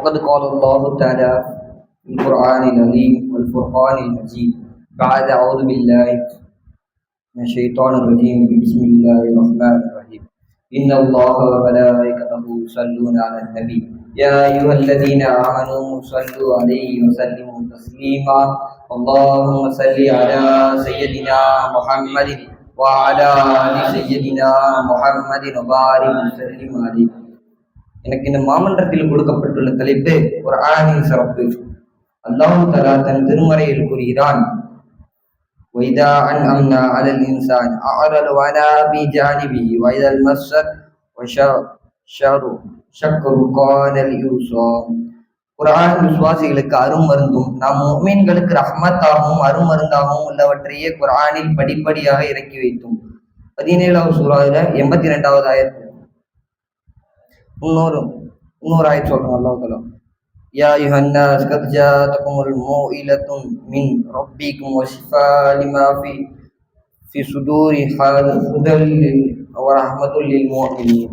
وقد قال الله تعالى في القرآن العظيم والفرقان المجيد. بعد أعوذ بالله من الشيطان الرجيم. بسم الله الرحمن الرحيم. إن الله وملائكته يصلون على النبي. يا أيها الذين آمنوا صلوا عليه وسلموا تسليما. اللهم صل على سيدنا محمد وعلى آل سيدنا محمد وبارك وسلم عليه. எனக்கு இந்த மாமன்றத்தில் கொடுக்கப்பட்டுள்ள தலைப்பு ஒரு ஆணின் சிறப்பு அல்லாஹு தலா தன் திருமறையில் கூறுகிறான் وإذا أنعمنا على الإنسان أعرض وأنا بجانبه وإذا المسك وشر شكر قال اليوسى குரான் விசுவாசிகளுக்கு அருமருந்தும் நாம் மீன்களுக்கு ரஹ்மத்தாகவும் அருமருந்தாகவும் உள்ளவற்றையே குரானில் படிப்படியாக இறக்கி வைத்தோம் பதினேழாவது சூறாவில எண்பத்தி ரெண்டாவது ஆயிரத்து இன்னொரு இன்னொரு ஆயிரத்து சொல்றோம் அல்லாஹ் يا أيها الناس قد جاءتكم الموئلة من ربكم وشفاء لما في في صدور هدى ورحمة للمؤمنين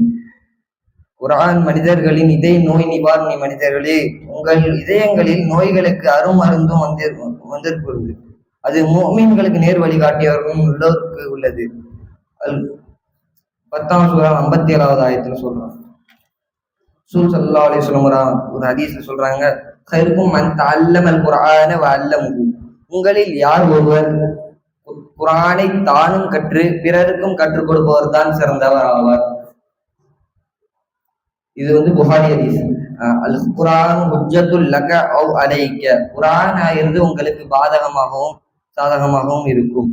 குரான் மனிதர்களின் இதய நோய் நிவாரணி மனிதர்களே உங்கள் இதயங்களில் நோய்களுக்கு அருமருந்தும் வந்து வந்திருக்கிறது அது மோமீன்களுக்கு நேர் வழிகாட்டியவர்களும் உள்ளோருக்கு உள்ளது அல் பத்தாம் சூறா ஐம்பத்தி ஏழாவது ஆயத்துல சொல்றான் ரசூல் சல்லா அலிஸ்லம் ஒரு ஹதீஸ்ல சொல்றாங்க கருக்கும் மன் தல்லமல் குரான வல்லமுகு உங்களில் யார் ஒருவர் குரானை தானும் கற்று பிறருக்கும் கற்றுக் கொடுப்பவர் தான் சிறந்தவர் ஆவார். இது வந்து புகாரி ஹதீஸ். அல் குரான் ஹுஜத்துல் லக அவ் அலைக்க குரான் இருந்து உங்களுக்கு பாதகமாகவும் சாதகமாகவும் இருக்கும்.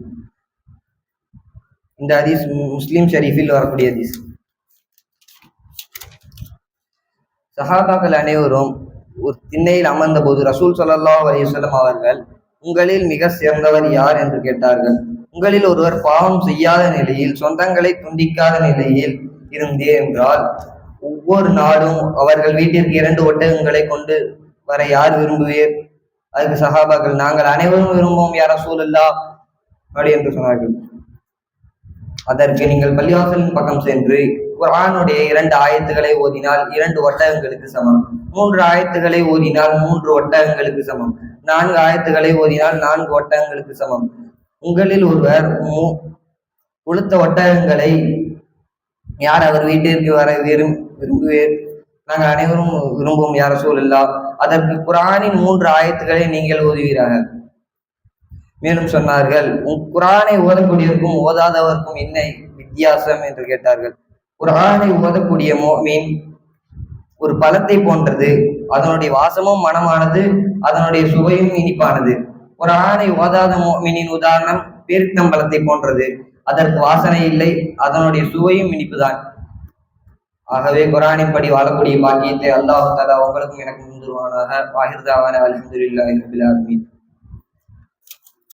இந்த ஹதீஸ் முஸ்லீம் ஷரீஃபில் வரக்கூடிய ஹதீஸ். சஹாபாக்கள் அனைவரும் ஒரு திண்ணையில் அமர்ந்த போது ரசூல் சல்லா அலிசல்லம் அவர்கள் உங்களில் மிக சிறந்தவர் யார்? என்று கேட்டார்கள். உங்களில் ஒருவர் பாவம் செய்யாத நிலையில் சொந்தங்களை துண்டிக்காத நிலையில் இருந்தே என்றால் ஒவ்வொரு நாடும் அவர்கள் வீட்டிற்கு இரண்டு ஒட்டகங்களை கொண்டு வர யார் விரும்புவீர்? அதுக்கு சகாபாக்கள் நாங்கள் அனைவரும் விரும்புவோம் யார சூழல்லா அப்படி என்று சொன்னார்கள். அதற்கு நீங்கள் பள்ளிவாசலின் பக்கம் சென்று குரானுடைய இரண்டு ஆயத்துகளை ஓதினால் இரண்டு ஒட்டகங்களுக்கு சமம். மூன்று ஆயத்துகளை ஓதினால் மூன்று ஒட்டகங்களுக்கு சமம். நான்கு ஆயத்துகளை ஓதினால் நான்கு ஒட்டகங்களுக்கு சமம். உங்களில் ஒருவர் உளுத்த ஒட்டகங்களை யார் அவர் வீட்டிற்கு வர விரும் விரும்புவே நாங்கள் அனைவரும் விரும்புவோம் யார சூழல்லா அதற்கு குரானின் மூன்று ஆயத்துக்களை நீங்கள் ஓதுவீராக. மேலும் சொன்னார்கள் குரானை ஓதக்கூடியவருக்கும் ஓதாதவருக்கும் என்ன வித்தியாசம் என்று கேட்டார்கள். ஒரு ஆணை ஓதக்கூடிய மீன் ஒரு பழத்தை போன்றது அதனுடைய வாசமும் மனமானது அதனுடைய சுவையும் இனிப்பானது. ஒரு ஆணை ஓதாத மீனின் உதாரணம் பேரித்தம்பழத்தை போன்றது. அதற்கு வாசனை இல்லை அதனுடைய சுவையும் இனிப்புதான். ஆகவே குரானின் படி வாழக்கூடிய பாக்கியத்தை அல்லாஹு தாலா உங்களுக்கும் எனக்கு முந்துருவானாக வாகிர்தாவான அலமதுல்லா